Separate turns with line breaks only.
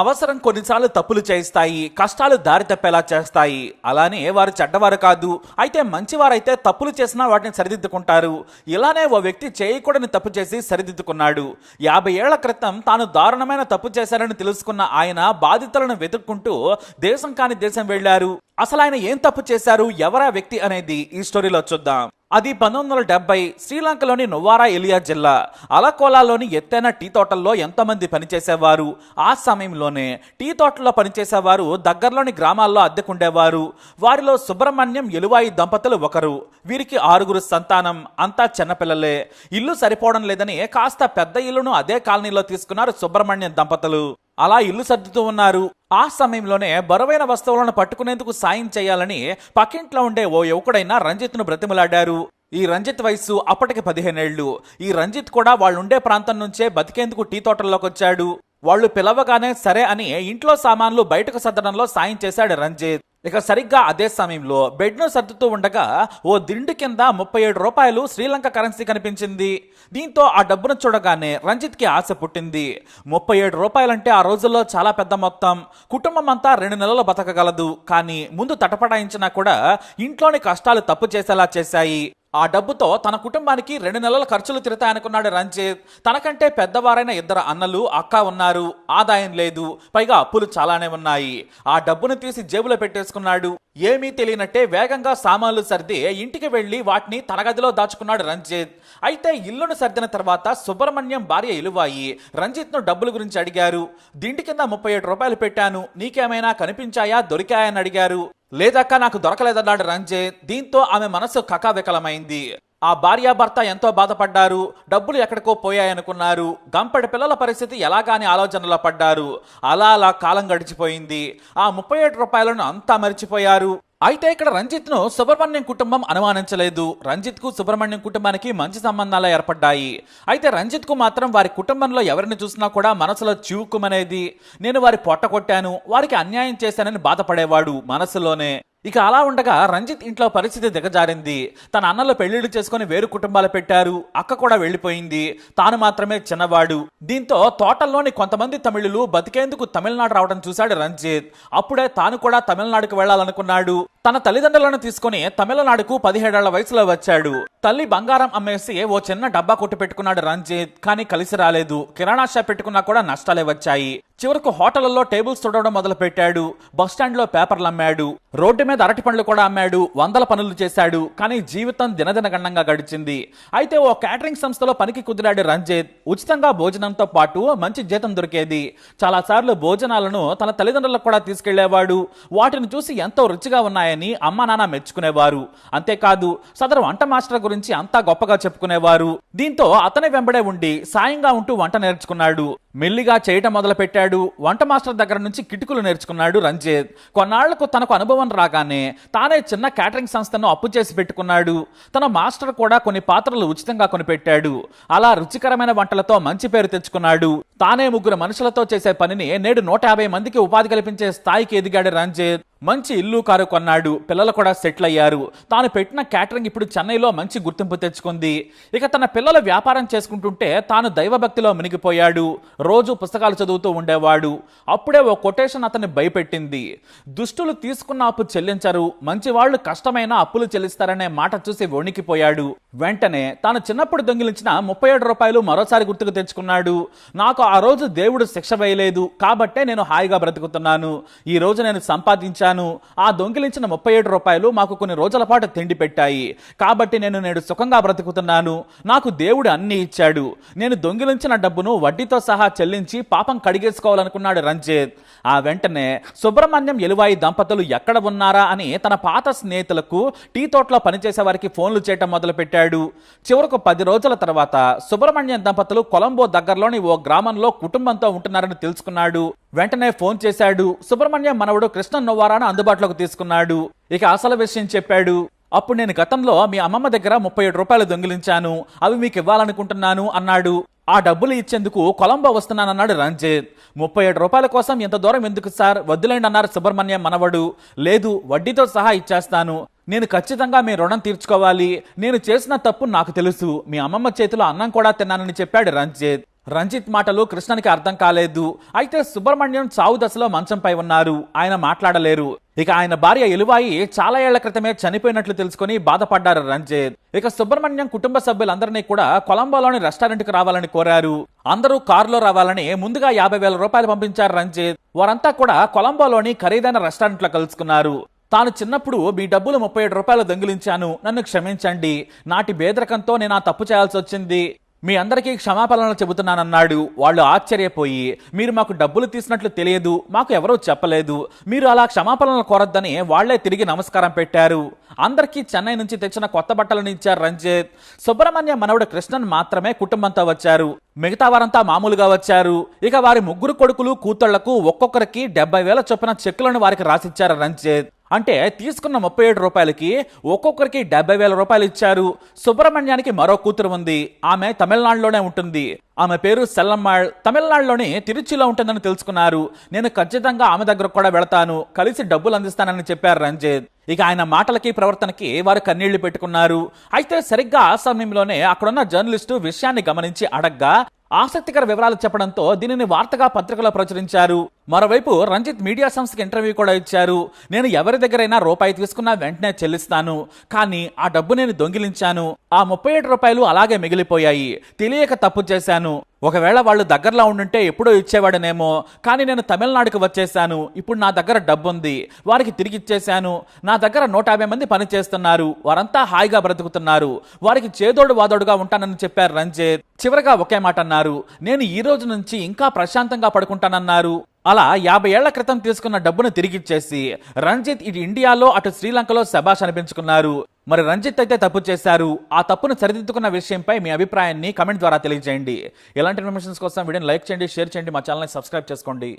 అవసరం కొన్నిసార్లు తప్పులు చేయిస్తాయి కష్టాలు దారి తప్పేలా చేస్తాయి. అలానే వారు చెడ్డవారు కాదు. అయితే మంచివారైతే తప్పులు చేసినా వాటిని సరిదిద్దుకుంటారు. ఇలానే ఓ వ్యక్తి చేయకూడని తప్పు చేసి సరిదిద్దుకున్నాడు. యాభై ఏళ్ళ క్రితం తాను దారుణమైన తప్పు చేశారని తెలుసుకున్న ఆయన బాధితులను వెతుక్కుంటూ దేశం కాని దేశం వెళ్ళారు అసలు ఆయన ఏం తప్పు చేశారు? ఎవరా వ్యక్తి అనేది ఈ స్టోరీలో చూద్దాం. అది పంతొమ్మిది వందల డెబ్బై శ్రీలంకలోని నొవారా ఎలియా జిల్లా. అలకోలాలోని ఎత్తైన టీ తోటల్లో ఎంతోమంది పనిచేసేవారు? ఆ సమయంలోనే టీ తోటల్లో పనిచేసేవారు దగ్గరలోని గ్రామాల్లో అద్దెకుండేవారు. వారిలో సుబ్రహ్మణ్యం ఎలువాయి దంపతులు ఒకరు. వీరికి ఆరుగురు సంతానం. అంతా చిన్నపిల్లలే. ఇల్లు సరిపోవడం లేదని కాస్త పెద్ద ఇల్లును అదే కాలనీలో తీసుకున్నారు సుబ్రహ్మణ్యం దంపతులు. అలా ఇల్లు సర్దుతూ ఉన్నారు. ఆ సమయంలోనే బరువైన వస్తువులను పట్టుకునేందుకు సాయం చేయాలని పక్కింట్లో ఉండే ఓ యువకుడైన రంజిత్ను బ్రతిమలాడారు. ఈ రంజిత్ వయస్సు అప్పటికి పదిహేనేళ్ళు ఈ రంజిత్ కూడా వాళ్ళుండే ప్రాంతం నుంచే బతికేందుకు టీ తోటల్లోకి వచ్చాడు. వాళ్ళు పిలవగానే సరే అని ఇంట్లో సామాన్లు బయటకు సర్దడంలో సాయం చేశాడు రంజిత్. ఇక సరిగ్గా అదే సమయంలో బెడ్ను సర్దుతూ ఉండగా ఓ దిండు కింద ముప్పై ఏడు రూపాయలు శ్రీలంక కరెన్సీ కనిపించింది. దీంతో ఆ డబ్బును చూడగానే రంజిత్కి ఆశ పుట్టింది. ముప్పై ఏడు రూపాయలంటే ఆ రోజుల్లో చాలా పెద్ద మొత్తం. కుటుంబం అంతా రెండు నెలలు బతకగలదు. కానీ ముందు తటపడాయించినా కూడా ఇంట్లోని కష్టాలు తప్పు చేసేలా చేశాయి. ఆ డబ్బుతో తన కుటుంబానికి రెండు నెలల ఖర్చులు తిరతాయనుకున్నాడు రంజిత్. తనకంటే పెద్దవారైన ఇద్దరు అన్నలు అక్క ఉన్నారు. ఆదాయం లేదు. పైగా అప్పులు చాలానే ఉన్నాయి. ఆ డబ్బును తీసి జేబులో పెట్టేసుకున్నాడు. ఏమీ తెలియనట్టే వేగంగా సామాన్లు సర్ది ఇంటికి వెళ్ళి వాటిని తన గదిలో దాచుకున్నాడు రంజిత్. అయితే ఇల్లును సర్దిన తర్వాత సుబ్రహ్మణ్యం భార్య ఇలువాయి. రంజిత్ను డబ్బుల గురించి అడిగారు. దిండి కింద ముప్పై ఏడు రూపాయలు పెట్టాను. నీకేమైనా కనిపించాయా? దొరికాయని అడిగారు. లేదక్క నాకు దొరకలేదన్నాడు రంజిత్. దీంతో ఆమె మనసు కకావికలమైంది. ఆ భార్యాభర్త ఎంతో బాధపడ్డారు డబ్బులు ఎక్కడికో పోయాయనుకున్నారు గంపడి పిల్లల పరిస్థితి ఎలాగాని ఆలోచనలో పడ్డారు. అలా అలా కాలం గడిచిపోయింది. ఆ ముప్పై ఏడు రూపాయలను అంతా మరిచిపోయారు. అయితే ఇక్కడ రంజిత్ను సుబ్రహ్మణ్యం కుటుంబం అనుమానించలేదు. రంజిత్కు సుబ్రహ్మణ్యం కుటుంబానికి మంచి సంబంధాలు ఏర్పడ్డాయి. అయితే రంజిత్కు మాత్రం వారి కుటుంబంలో ఎవరిని చూసినా కూడా మనసులో చివుక్కుమనేది. నేను వారి పొట్ట కొట్టాను వారికి అన్యాయం చేశానని బాధపడేవాడు మనసులోనే. ఇక అలా ఉండగా రంజిత్ ఇంట్లో పరిస్థితి దిగజారింది. తన అన్నలు పెళ్ళిళ్ళు చేసుకుని వేరు కుటుంబాలు పెట్టారు. అక్క కూడా వెళ్ళిపోయింది. తాను మాత్రమే చిన్నవాడు. దీంతో తోటల్లోని కొంతమంది తమిళులు బతికేందుకు తమిళనాడు రావడం చూశాడు రంజిత్. అప్పుడే తాను కూడా తమిళనాడుకు వెళ్ళాలనుకున్నాడు తన తల్లిదండ్రులను తీసుకుని తమిళనాడుకు పదిహేడేళ్ళ వయసులో వచ్చాడు. తల్లి బంగారం అమ్మేసి ఓ చిన్న డబ్బా కొట్టు పెట్టుకున్నాడు రంజిత్. కానీ కలిసి రాలేదు. కిరాణా షాప్ పెట్టుకున్నా కూడా నష్టాలే వచ్చాయి. చివరకు హోటళ్ళలో టేబుల్స్ తుడవడం మొదలుపెట్టాడు. బస్టాండ్లో బస్ స్టాండ్లో పేపర్లు అమ్మాడు. రోడ్డు మీద అరటి పండ్లు కూడా అమ్మాడు. వందల పనులు చేశాడు. కానీ జీవితం దినదినగండంగా గడిచింది. అయితే ఓ క్యాటరింగ్ సంస్థలో పనికి కుదిరాడు రంజిత్. ఉచితంగా భోజనంతో పాటు మంచి జీతం దొరికేది. చాలా సార్లు భోజనాలను తన తల్లిదండ్రులకు కూడా తీసుకెళ్ళేవాడు. వాటిని చూసి ఎంతో రుచిగా ఉన్నాయని అమ్మా నాన్న మెచ్చుకునేవారు. అంతేకాదు సదరు వంట మాస్టర్ గురించి అంతా గొప్పగా చెప్పుకునేవారు. దీంతో అతని వెంబడే ఉండి సాయంగా ఉంటూ వంట నేర్చుకున్నాడు. మెల్లిగా చేయటం మొదలు పెట్టాడు వంట మాస్టర్ దగ్గర నుంచి కిటుకులు నేర్చుకున్నాడు రంజిత్ కొన్నాళ్ళకు తనకు అనుభవం రాగానే తానే చిన్న క్యాటరింగ్ సంస్థను అప్పు చేసి పెట్టుకున్నాడు. తన మాస్టర్ కూడా కొన్ని పాత్రలు ఉచితంగా కొనిపెట్టాడు. అలా రుచికరమైన వంటలతో మంచి పేరు తెచ్చుకున్నాడు. తానే ముగ్గురు మనుషులతో చేసే పనిని నేడు నూట యాభై మందికి ఉపాధి కల్పించే స్థాయికి ఎదిగాడు రంజిత్ మంచి ఇల్లు కారు కొన్నాడు పిల్లలు కూడా సెటిల్ అయ్యారు. తాను పెట్టిన క్యాటరింగ్ ఇప్పుడు చెన్నైలో మంచి గుర్తింపు తెచ్చుకుంది. ఇక తన పిల్లలు వ్యాపారం చేసుకుంటుంటే తాను దైవభక్తిలో మునిగిపోయాడు. రోజు పుస్తకాలు చదువుతూ ఉండేవాడు. అప్పుడే ఓ కొటేషన్ అతన్ని భయపెట్టింది. దుష్టులు తీసుకున్న అప్పు చెల్లించరు. మంచి వాళ్ళు కష్టమైన అప్పులు చెల్లిస్తారనే మాట చూసి వణికిపోయాడు. వెంటనే తాను చిన్నప్పుడు దొంగిలించిన ముప్పై ఏడు రూపాయలు మరోసారి గుర్తుకు తెచ్చుకున్నాడు. నాకు ఆ రోజు దేవుడు శిక్ష వేయలేదు. కాబట్టే నేను హాయిగా బ్రతుకుతున్నాను. ఈ రోజు నేను సంపాదించాను. ఆ దొంగిలించిన ముప్పై ఏడు రూపాయలు మాకు కొన్ని రోజుల పాటు తిండి పెట్టాయి. కాబట్టి నేను నేడు సుఖంగా బ్రతుకుతున్నాను. నాకు దేవుడు అన్ని ఇచ్చాడు. నేను దొంగిలించిన డబ్బును వడ్డీతో సహా చెల్లించి పాపం కడిగేసుకోవాలనుకున్నాడు రంజిత్. ఆ వెంటనే సుబ్రహ్మణ్యం ఎలువాయి దంపతులు ఎక్కడ ఉన్నారా అని తన పాత స్నేహితులకు టీ తోటలో పనిచేసే వారికి ఫోన్లు చేయటం మొదలుపెట్టాడు. చివరకు పది రోజుల తర్వాత సుబ్రహ్మణ్యం దంపతులు కొలంబో దగ్గరలోని ఓ గ్రామంలో కుటుంబంతో ఉంటున్నారని తెలుసుకున్నాడు. వెంటనే ఫోన్ చేశాడు. సుబ్రహ్మణ్యం మనవడు కృష్ణ నొవ్వారాను అందుబాటులోకి తీసుకున్నాడు. ఇక అసలు విషయం చెప్పాడు. అప్పుడు నేను గతంలో మీ అమ్మమ్మ దగ్గర ముప్పై ఏడు రూపాయలు దొంగిలించాను. అవి మీకు ఇవ్వాలనుకుంటున్నాను అన్నాడు. ఆ డబ్బులు ఇచ్చేందుకు కొలంబో వస్తున్నానన్నాడు రంజిత్. ముప్పై ఏడు రూపాయల కోసం ఇంత దూరం ఎందుకు సార్? వద్దులేండి అన్నారు సుబ్రహ్మణ్యం మనవడు. లేదు వడ్డీతో సహా ఇచ్చేస్తాను. నేను ఖచ్చితంగా మీ రుణం తీర్చుకోవాలి. నేను చేసిన తప్పు నాకు తెలుసు. మీ అమ్మమ్మ చేతిలో అన్నం కూడా తిన్నానని చెప్పాడు రంజిత్. రంజిత్ మాటలు కృష్ణనికి అర్థం కాలేదు. అయితే సుబ్రహ్మణ్యం చావు దశలో మంచంపై ఉన్నారు. ఆయన మాట్లాడలేరు. ఇక ఆయన భార్య ఎలువాయి చాలా ఏళ్ళ క్రితమే చనిపోయినట్లు తెలుసుకుని బాధపడ్డారు రంజిత్. ఇక సుబ్రహ్మణ్యం కుటుంబ సభ్యులందరినీ కూడా కొలంబోలోని రెస్టారెంట్కు రావాలని కోరారు. అందరూ కారులో రావాలని ముందుగా యాభై వేల రూపాయలు పంపించారు రంజిత్. వారంతా కూడా కొలంబోలోని ఖరీదైన రెస్టారెంట్లో కలుసుకున్నారు. తాను చిన్నప్పుడు మీ డబ్బులు ముప్పై ఏడు రూపాయలు దొంగిలించాను. నన్ను క్షమించండి. నాటి బేదరకంతో నేను ఆ తప్పు చేయాల్సి వచ్చింది. మీ అందరికీ క్షమాపణలు చెబుతున్నానన్నాడు. వాళ్ళు ఆశ్చర్యపోయి మీరు మాకు డబ్బులు తీసినట్లు తెలియదు మాకు ఎవరూ చెప్పలేదు. మీరు అలా క్షమాపణలు కోరొద్దని వాళ్ళే తిరిగి నమస్కారం పెట్టారు. అందరికీ చెన్నై నుంచి తెచ్చిన కొత్త బట్టలను ఇచ్చారు రంజిత్. సుబ్రహ్మణ్య మనవడు కృష్ణన్ మాత్రమే కుటుంబంతో వచ్చారు. మిగతా వారంతా మామూలుగా వచ్చారు. ఇక వారి ముగ్గురు కొడుకులు కూతుళ్ళకు ఒక్కొక్కరికి డెబ్బై వేల చొప్పున చెక్కులను వారికి రాసిచ్చారు రంజిత్. అంటే తీసుకున్న ముప్పై ఏడు రూపాయలకి ఒక్కొక్కరికి డెబ్బై వేల రూపాయలు ఇచ్చారు. సుబ్రహ్మణ్యానికి మరో కూతురు ఉంది. ఆమె తమిళనాడులోనే ఉంటుంది. ఆమె పేరు సెల్లమ్మాళ్. తమిళనాడులోని తిరుచిలో ఉంటుందని తెలుసుకున్నారు. నేను ఖచ్చితంగా ఆమె దగ్గర కూడా వెళతాను. కలిసి డబ్బులు అందిస్తానని చెప్పారు రంజిత్. ఇక ఆయన మాటలకి ప్రవర్తనకి వారు కన్నీళ్ళు పెట్టుకున్నారు. అయితే సరిగ్గా ఆ సమయంలోనే అక్కడున్న జర్నలిస్టు విషయాన్ని గమనించి అడగ్గా ఆసక్తికర వివరాలు చెప్పడంతో దీనిని వార్తగా పత్రికలో ప్రచురించారు. మరోవైపు రంజిత్ మీడియా సంస్థకి ఇంటర్వ్యూ కూడా ఇచ్చారు. నేను ఎవరి దగ్గరైనా రూపాయి తీసుకున్నా వెంటనే చెల్లిస్తాను. కానీ ఆ డబ్బు నేను దొంగిలించాను. ఆ ముప్పై ఏడు రూపాయలు అలాగే మిగిలిపోయాయి. తెలియక తప్పు చేశాను. ఒకవేళ వాళ్ళు దగ్గరలో ఉండుంటే ఎప్పుడో ఇచ్చేవాడనేమో. కానీ నేను తమిళనాడుకు వచ్చేసాను ఇప్పుడు నా దగ్గర డబ్బుంది. వారికి తిరిగి ఇచ్చేశాను. నా దగ్గర నూట యాభై మంది పని చేస్తున్నారు. వారంతా హాయిగా బ్రతుకుతున్నారు. వారికి చేదోడు వాదోడుగా ఉంటానని చెప్పారు రంజిత్. చివరగా ఒకే మాట అన్నారు నేను ఈ రోజు నుంచి ఇంకా ప్రశాంతంగా పడుకుంటానన్నారు. అలా యాభై ఏళ్ళ క్రితం తీసుకున్న డబ్బును తిరిగిచ్చేసి రంజిత్ ఇటు ఇండియాలో అటు శ్రీలంకలో శబాష్ అనిపించుకున్నారు. మరి రంజిత్ అయితే తప్పు చేశారు. ఆ తప్పును సరిదిద్దుకున్న విషయంపై మీ అభిప్రాయాన్ని కమెంట్ ద్వారా తెలియజేయండి. ఇలాంటి ఇన్ఫర్మేషన్స్ కోసం వీడియోని లైక్ చేయండి షేర్ చేయండి మా ఛానల్ని సబ్స్క్రైబ్ చేసుకోండి.